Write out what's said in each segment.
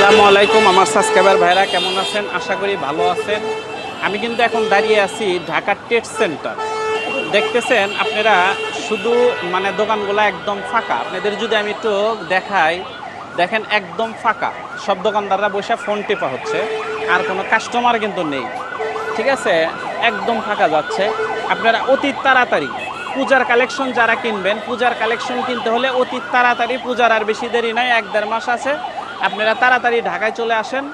আসসালামু আলাইকুম, আমার সাবস্ক্রাইবার ভাইরা কেমন আছেন? আশা করি ভালো আছেন। আমি কিন্তু এখন দাঁড়িয়ে আছি ঢাকা টেট সেন্টার দেখতেছেন, আপনারা শুধু মানে দোকানগুলো একদম ফাঁকা। আপনাদের যদি আমি একটু দেখাই, দেখেন একদম ফাঁকা। সব দোকানদাররা বসে ফোন টেপা হচ্ছে, আর কোনো কাস্টমার কিন্তু নেই। ঠিক আছে? একদম ফাঁকা যাচ্ছে। আপনারা অতি তাড়াতাড়ি পূজার কালেকশন যারা কিনবেন, পূজার কালেকশন কিনতে হলে অতি তাড়াতাড়ি পূজার আর বেশি দেরি নয় এক দেড় মাস আছে। আপনারা তাড়াতাড়ি ঢাকায় চলে আসেন,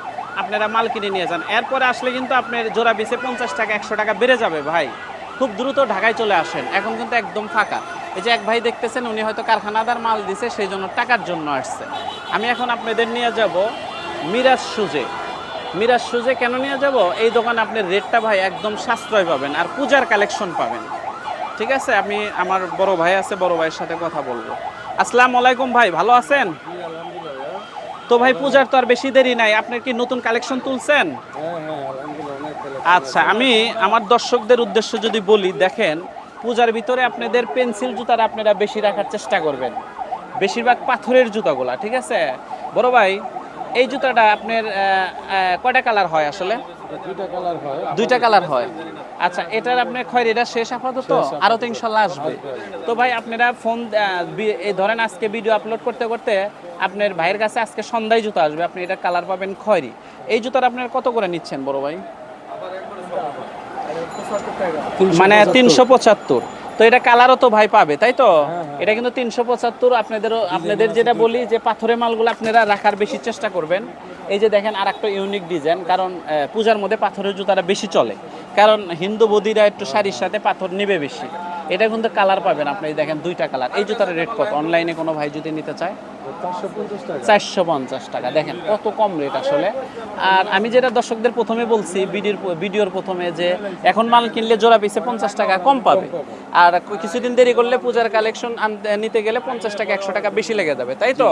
আপনারা মাল কিনে নিয়ে যান। এরপরে আসলে কিন্তু আপনার জোড়া বিছে পঞ্চাশ টাকা, একশো টাকা বেড়ে যাবে ভাই। খুব দ্রুত ঢাকায় চলে আসেন। এখন কিন্তু একদম ফাঁকা। এই যে এক ভাই দেখতেছেন, উনি হয়তো কারখানাদার মাল দিছে সেই জন্য টাকার জন্য আসছে। আমি এখন আপনাদের নিয়ে যাব মিরাজ সুজে। মিরাজ সুজে কেন নিয়ে যাব? এই দোকানে আপনি রেটটা ভাই একদম সাশ্রয় পাবেন আর পূজার কালেকশন পাবেন। ঠিক আছে? আমি আমার বড় ভাই আছে, বড় ভাইয়ের সাথে কথা বলব। আসসালামু আলাইকুম ভাই, ভালো আছেন? তো ভাই পূজার তো আর বেশি দেরি নাই। আপনার কি নতুন কালেকশন তুলছেন? আচ্ছা আমি আমার দর্শকদের উদ্দেশ্য যদি বলি দেখেন পূজার ভিতরে আপনাদের পেন্সিল জুতার আপনারা বেশি রাখার চেষ্টা করবেন। বেশিরভাগ পাথরের জুতাগুলা ঠিক আছে? বড় ভাই এই জুতাটা আপনার কয়টা কালার হয় আসলে? দুইটা কালার হয়। আচ্ছা এটার আপনার খয়ের এটা শেষ আপাতত? আরও তো ইনশাল্লাহ আসবে। তো ভাই আপনারা ফোন এই ধরেন আজকে ভিডিও আপলোড করতে করতে আপনার ভাইয়ের কাছে আজকে সন্ধ্যায় জুতো আসবে। আপনি এটা কালার পাবেন খয়েরি। এই জুতার আপনার কত করে নিচ্ছেন বড় ভাই? মানে তিনশো পঁচাত্তর। তো এটা কালারও তো ভাই পাবে তাই তো? এটা কিন্তু তিনশো পঁচাত্তর আপনাদের আপনাদের যেটা বলি যে পাথরের মালগুলো আপনারা রাখার বেশি চেষ্টা করবেন। এই যে দেখেন আর একটা ইউনিক ডিজাইন কারণ পূজার মধ্যে পাথরের জুতাটা বেশি চলে। কারণ হিন্দু বদিরা একটু শাড়ির সাথে পাথর নেবে বেশি। এটা কিন্তু কালার পাবেন আপনি দেখেন দুইটা কালার এই জুতার রেট কত? অনলাইনে কোনো ভাই যদি নিতে চায়? চারশো পঞ্চাশ টাকা। দেখেন কত কম রেট আসলে। আর আমি যেটা দর্শকদের প্রথমে বলছি ভিডিওর ভিডিওর প্রথমে যে এখন মাল কিনলে জোড়া পিসে পঞ্চাশ টাকা কম পাবে। আর কিছুদিন দেরি করলে পূজার কালেকশন নিতে গেলে পঞ্চাশ টাকা একশো টাকা বেশি লেগে যাবে তাই তো?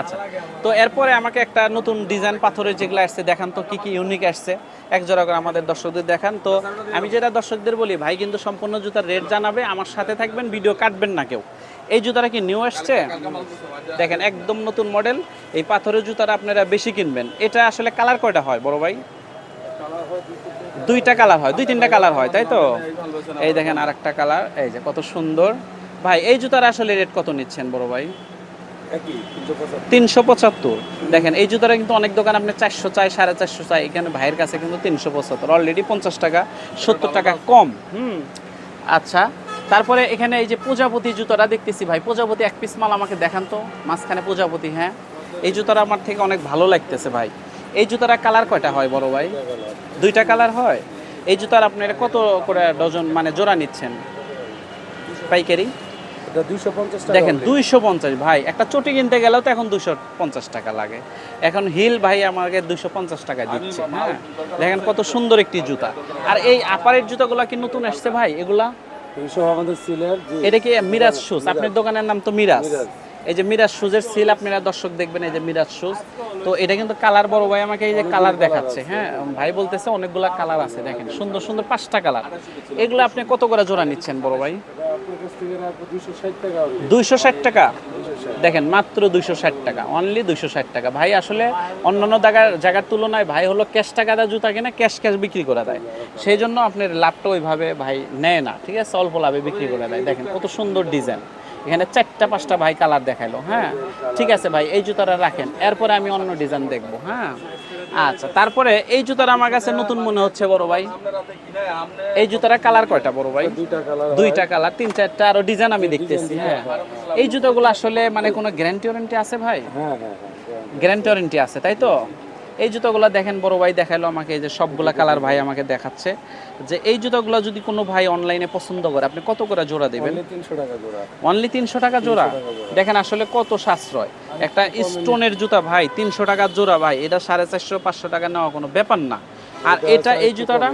আচ্ছা। তো এরপরে আমাকে একটা নতুন ডিজাইন পাথরের যেগুলো আসছে, দেখান তো কি কি ইউনিক আসছে। এক জোড়া করে আমাদের দর্শকদের দেখান। তো আমি যেটা দর্শকদের বলি, ভাই কিন্তু সম্পূর্ণ জুতার রেট জানাবে, আমার সাথে থাকবেন ভিডিও কাটবেন না কেউ। এই জুতাটা কি নিউ আসছে? দেখেন, একদম নতুন মডেল এই পাথরের জুতাটা আপনারা বেশি কিনবেন। এটা আসলে কালার কয়টা হয়, বড় ভাই? দুইটা কালার হয়, দুই তিনটা কালার হয়, তাই তো? এই দেখেন আর একটা কালার এই যে কত সুন্দর। ভাই, এই জুতার আসলে রেট কত নিচ্ছেন, বড় ভাই? তিনশো পঁচাত্তর। দেখেন এই জুতোটা কিন্তু অনেক দোকান আপনি চারশো চাই সাড়ে চারশো চাই এখানে ভাইয়ের কাছে কিন্তু তিনশো পঁচাত্তর। অলরেডি পঞ্চাশ টাকা সত্তর টাকা কম। হুম আচ্ছা তারপরে এখানে এই যে প্রজাপতি জুতোটা দেখতেছি ভাই। প্রজাপতি এক পিস মাল আমাকে দেখান তো মাঝখানে প্রজাপতি হ্যাঁ? এই জুতোটা আমার থেকে অনেক ভালো লাগতেছে ভাই। এই জুতোটা কালার কয়টা হয় বড় ভাই? দুইটা কালার হয়? এই জুতার আপনার কত করে ডজন মানে জোড়া নিচ্ছেন? পাইকারি? দেখেন দুইশো পঞ্চাশ। ভাই একটা চটি কিনতে গেলেও তো এখন দুশো পঞ্চাশ টাকা লাগে। এখন হিল ভাই আমাকে দুশো পঞ্চাশ টাকা দিচ্ছে হ্যাঁ? দেখেন কত সুন্দর একটি জুতা। আর এই আপারের জুতাগুলো কি নতুন আসছে ভাই? এগুলা? এটা কি মিরাজ শুজ আপনার দোকানের নাম তো মিরাজ মিরাজ। এই যে মিরাজ শুজের সিল আপনারা দর্শক দেখবেন এই যে মিরাজ শুজ তো এটা কিন্তু কালার বড় ভাই আমাকে এই যে কালার দেখাচ্ছে হ্যাঁ? ভাই বলতেছে অনেকগুলা কালার আছে দেখেন। সুন্দর সুন্দর পাঁচটা কালার। এগুলো আপনি কত করে জোড়া নিচ্ছেন বড় ভাই? দুইশো ষাট টাকা দেখেন, মাত্র দুইশো ষাট টাকা। অনলি দুইশো ষাট টাকা। ভাই, আসলে অন্যান্য জায়গার জায়গার তুলনায় ভাই হলো ক্যাশ টাকা দেয় জুতা কিনে ক্যাশ ক্যাশ বিক্রি করে দেয়। সেই জন্য আপনার লাভটা ওইভাবে ভাই নেয় না, ঠিক আছে? অল্প লাভে বিক্রি করে দেয়। দেখেন, কত সুন্দর ডিজাইন এখানে চারটা পাঁচটা ভাই কালার দেখাইলো হ্যাঁ? ঠিক আছে ভাই, এই জুতাটা রাখেন। এরপরে আমি অন্য ডিজাইন দেখব হ্যাঁ? আচ্ছা তারপরে এই জুতাটা আমার কাছে নতুন মনে হচ্ছে বড় ভাই। এই জুতাটা কালার কয়টা বড় ভাই? দুইটা কালার তিন চারটা আরও ডিজাইন আমি দেখতেছি হ্যাঁ। এই জুতাগুলো আসলে মানে কোনো গ্যারান্টি ওয়ারেন্টি আছে ভাই? হ্যাঁ হ্যাঁ হ্যাঁ গ্যারান্টি ওয়ারেন্টি আছে তাই তো? এই জুতোগুলো দেখেন বড় ভাই দেখাল আমাকে যে সবগুলা কালার ভাই আমাকে দেখাচ্ছে। যে এই জুতোগুলো যদি কোনো ভাই অনলাইনে পছন্দ করে আপনি কত করে জোড়া দেবেন? অনলি তিনশো টাকা জোড়া। দেখেন আসলে কত সাশ্রয়। একটা স্টোনের জুতা ভাই তিনশো টাকার জোড়া ভাই এটা সাড়ে চারশো পাঁচশো টাকা নেওয়া কোনো ব্যাপার না। আর এটা এই জুতাটা?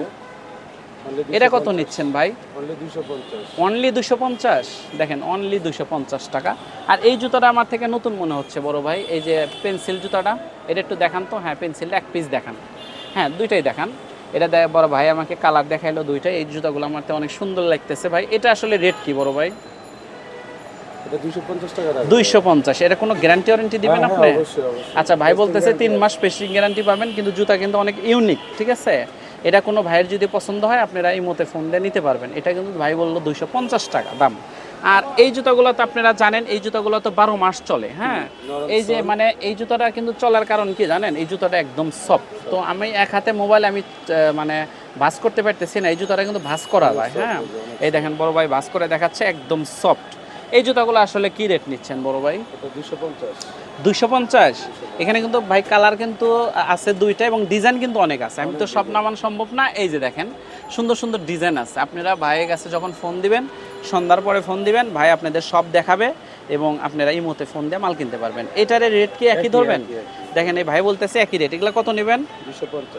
এটা কত নিচ্ছেন ভাই? অনলি দুশো পঞ্চাশ। দেখেন অনলি দুশো পঞ্চাশ টাকা। আর এই জুতাটা আমার থেকে নতুন মনে হচ্ছে বড় ভাই। এই যে পেন্সিল জুতাটা এটা একটু দেখান তো? হ্যাঁ পেন্সিলটা এক পিস দেখান। হ্যাঁ দুইটাই দেখান। এটা বড় ভাই আমাকে কালার দেখাইলো দুইটাই এই জুতাগুলো আমার তো অনেক সুন্দর লাগতেছে ভাই। এটা আসলে রেট কি বড় ভাই? দুইশো পঞ্চাশ এটা কোনো গ্যারান্টি ওয়ারেন্টি দিবেন হ্যাঁ, আপনি? হ্যাঁ, অবশ্যই। আচ্ছা ভাই বলতেছে তিন মাস পেস্টিং গ্যারান্টি পাবেন কিন্তু জুতা কিন্তু অনেক ইউনিক ঠিক আছে? এটা কোনো ভাইয়ের যদি পছন্দ হয় আপনারা এই মতে ফোন দিয়ে নিতে পারবেন। এটা কিন্তু ভাই বলল দুইশো পঞ্চাশ টাকা দাম। আর এই জুতাগুলো তো আপনারা জানেন এই জুতাগুলো তো বারো মাস চলে হ্যাঁ? এই যে মানে এই জুতাটা কিন্তু চলার কারণ কি জানেন? এই জুতাটা একদম সফট তো আমি এক হাতে মোবাইল আমি মানে ভাস করতে পারতেছি না এই জুতাটা কিন্তু ভাস করা যায় হ্যাঁ? এই দেখেন বড় ভাই ভাস করে দেখাচ্ছে একদম সফট এই জুতাগুলো আসলে কি রেট নিচ্ছেন বড় ভাই? দুইশো পঞ্চাশ। দুইশো পঞ্চাশ? এখানে কিন্তু ভাই কালার কিন্তু আছে দুইটা এবং ডিজাইন কিন্তু অনেক আছে। আমি তো সব নামান সম্ভব না। এই যে দেখেন সুন্দর সুন্দর ডিজাইন আছে। আপনারা ভাইয়ের কাছে যখন ফোন দিবেন সন্ধ্যার পরে ফোন দিবেন ভাই আপনাদের সব দেখাবে এবং আপনারা এই মতে ফোন দিয়ে মাল কিনতে পারবেন। এটার রেট কি একই ধরবেন। দেখেন এই ভাই বলতেছে একই রেট এগুলো কত নেবেন?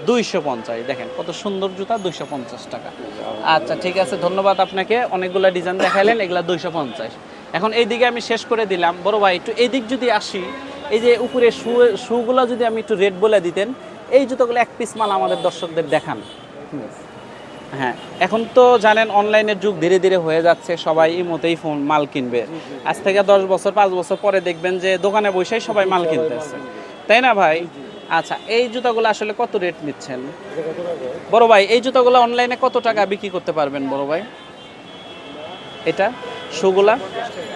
দুইশো পঞ্চাশ। দেখেন কত সুন্দর জুতা দুইশো পঞ্চাশ টাকা। আচ্ছা। ঠিক আছে ধন্যবাদ আপনাকে। অনেকগুলো ডিজাইন দেখাইলেন এগুলো দুইশো পঞ্চাশ। এখন এই দিকে আমি শেষ করে দিলাম। বড় ভাই, একটু এদিক যদি আসি, এই যে উপরে শু, শুগুলো যদি আমি একটু রেট বলে দিতেন, এই জুতোগুলো এক পিস মাল আমাদের দর্শকদের দেখান। হ্যাঁ এখন তো জানেন অনলাইনের যুগ ধীরে ধীরে হয়ে যাচ্ছে, সবাই এই মতেই ফোন, মাল কিনবে। আজ থেকে দশ বছর, পাঁচ বছর পরে দেখবেন যে দোকানে বসেই সবাই মাল কিনতেছে। তাই না ভাই? আচ্ছা এই জুতাগুলো আসলে কত রেট নিচ্ছেন? বড় ভাই, এই জুতাগুলো অনলাইনে কত টাকা বিক্রি করতে পারবেন বড় ভাই? এটা? শুগুলা?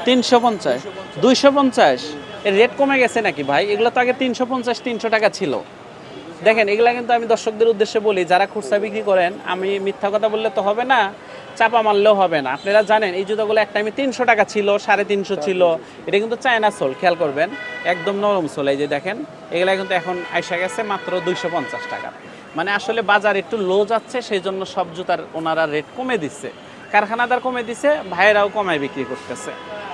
তিনশো পঞ্চাশ। দুইশো পঞ্চাশ? এর রেট কমে গেছে নাকি ভাই? এগুলো তো আগে তিনশো পঞ্চাশ, তিনশো টাকা ছিল। দেখেন, এগুলা কিন্তু আমি দর্শকদের উদ্দেশ্যে বলি, যারা খুচরা বিক্রি করেন, আমি মিথ্যা কথা বললে তো হবে না, চাপা মারলেও হবে না। আপনারা জানেন, এই জুতোগুলো একটা টাইমে তিনশো টাকা ছিল, সাড়ে তিনশো ছিল। এটা কিন্তু চায়না সোল খেয়াল করবেন, একদম নরম সোল এই যে দেখেন, এগুলা কিন্তু এখন আইসা গেছে মাত্র দুইশো পঞ্চাশ টাকা। মানে আসলে বাজার একটু লো যাচ্ছে সেই জন্য সব জুতার ওনারা রেট কমে দিচ্ছে। কারখানাদার কমে দিছে, ভাইয়েরাও কমায় বিক্রি করতেছে।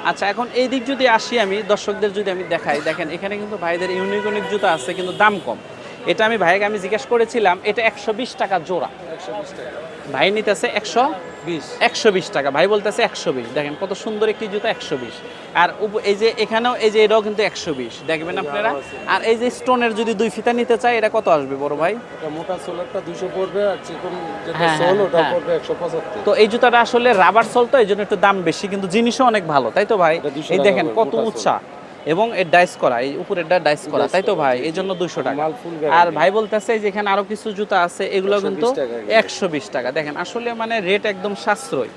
আচ্ছা এখন এই দিক যদি আসি আমি, দর্শকদের যদি আমি দেখাই, দেখেন এখানে কিন্তু ভাইদের ইউনিক ইউনিক জুতা আছে, কিন্তু দাম কম। এটা আমি ভাইকে আমি জিজ্ঞেস করেছিলাম, এটা একশো বিশ টাকা জোড়া। একশো বিশ টাকা। ভাই নিতেছে একশো একশো বিশ টাকা। ভাই বলতেছে একশো বিশ। দেখেন কত সুন্দর একটি জুতা একশো বিশ। আর এই যে এখানেও এই যে এটাও কিন্তু একশো বিশ। দেখবেন আপনারা? আর এই যে স্টোনের যদি দুই ফিতা নিতে চাই এটা কত আসবে বড় ভাই? মোটা সোলারটা দুইশো পড়বে আর চিকন হ্যাঁ, হ্যাঁ, হ্যাঁ। পঁচাত্তর। তো এই জুতাটা আসলে রাবার সল তো এই জন্য একটু দাম বেশি কিন্তু জিনিসও অনেক ভালো তাই তো ভাই? এটা 200 এই দেখেন কত উচ্চা এবং এর ডাইস করা এই উপরেরটা ডাইস করা তাই তো ভাই? এই জন্য দুশো টাকা। আর ভাই বলতেছে যে এখানে আরও কিছু জুতা আছে এগুলো কিন্তু। একশো বিশ টাকা। দেখেন আসলে মানে রেট একদম সাশ্রয়।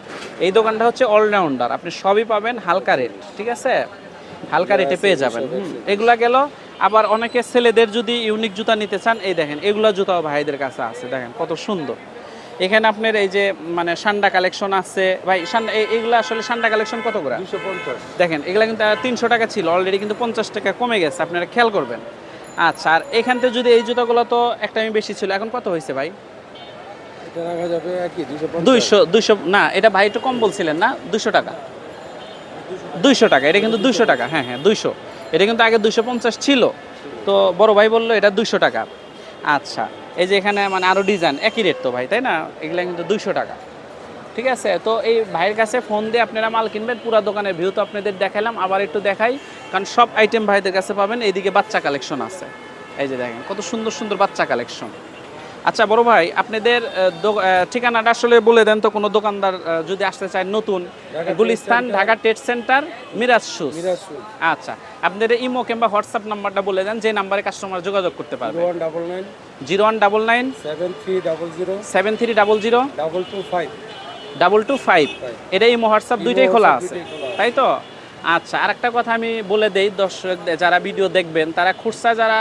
এই দোকানটা হচ্ছে অলরাউন্ডার আপনি সবই পাবেন হালকা রেট ঠিক আছে? হালকা রেটে পেয়ে যাবেন এগুলা গেল আবার অনেকে ছেলেদের যদি ইউনিক জুতা নিতে চান এই দেখেন এগুলা জুতাও ভাইদের কাছে আছে দেখেন কত সুন্দর। এখানে আপনার এই যে মানে সান্ডা কালেকশন আছে। ভাই সান্ডা এই- এইগুলা আসলে সান্ডা কালেকশন কত করে? পঞ্চাশ। দেখেন এগুলা কিন্তু তিনশো টাকা ছিল অলরেডি কিন্তু পঞ্চাশ টাকা কমে গেছে আপনারা খেয়াল করবেন। আচ্ছা আর এখান থেকে যদি এই জুতাগুলো তো একটা আমি বেশি ছিল এখন কত হয়েছে ভাই? দুইশো দুইশো না এটা ভাই একটু কম বলছিলেন না দুইশো টাকা। দুইশো টাকা এটা কিন্তু দুইশো টাকা হ্যাঁ হ্যাঁ দুইশো। এটা কিন্তু আগে দুইশো পঞ্চাশ ছিল। তো বড় ভাই বলল এটা দুইশো টাকা। আচ্ছা এই যে এখানে মানে আরও ডিজাইন একই রেট তো ভাই, তাই না? এগুলো কিন্তু দুইশো টাকা। ঠিক আছে? তো এই ভাইয়ের কাছে ফোন দিয়ে আপনারা মাল কিনবেন, পুরো দোকানের ভিউ তো আপনাদের দেখালাম আবার একটু দেখাই, কারণ সব আইটেম ভাইদের কাছে পাবেন, এইদিকে বাচ্চা কালেকশন আছে। এই যে দেখেন, কত সুন্দর সুন্দর বাচ্চা কালেকশন আচ্ছা বড় ভাই আপনাদের ঠিকানাটা আসলে বলে দেন তো কোনো দোকানদার যদি আসতে চায় নতুন Gulistan Dhaka trade centre Miraj shoes আচ্ছা আপনাদের ইমো কিংবা হোয়াটসঅ্যাপ নাম্বারটা বলে দেন যে নাম্বারে কাস্টমার যোগাযোগ করতে পারবে। Zero one double nine. Seven three double zero. Seven three double zero. Double two five. Double two five. এটা ইমো হোয়াটসঅ্যাপ দুইটাই খোলা আছে। দুইটাই খোলা আছে। তাই তো? আচ্ছা আর একটা কথা আমি বলে দেই দর্শক যারা ভিডিও দেখবেন তারা খুচরা যারা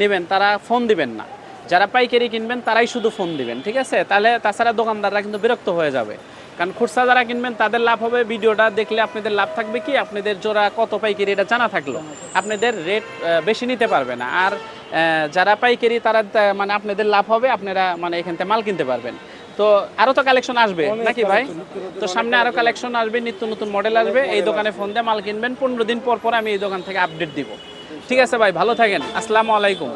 নেবেন তারা ফোন দিবেন না। যারা পাইকারি কিনবেন তারাই শুধু ফোন দিবেন ঠিক আছে? তাহলে তাছাড়া দোকানদাররা কিন্তু বিরক্ত হয়ে যাবে। কারণ খুচরা যারা কিনবেন তাদের লাভ হবে ভিডিওটা দেখলে আপনাদের লাভ থাকবে কি? আপনাদের জোড়া কত পাইকারি এটা জানা থাকল। আপনাদের রেট বেশি নিতে পারবে না। আর যারা পাইকারি তারা মানে আপনাদের লাভ হবে আপনারা মানে এখান থেকে মাল কিনতে পারবেন। তো আরও তো কালেকশন আসবে নাকি ভাই? তো সামনে আরও কালেকশন আসবে নিত্য নতুন মডেল আসবে। এই দোকানে ফোন দিয়ে মাল কিনবেন পনেরো দিন পর পর আমি এই দোকান থেকে আপডেট দিব। ঠিক আছে ভাই ভালো থাকেন। আসসালামু আলাইকুম।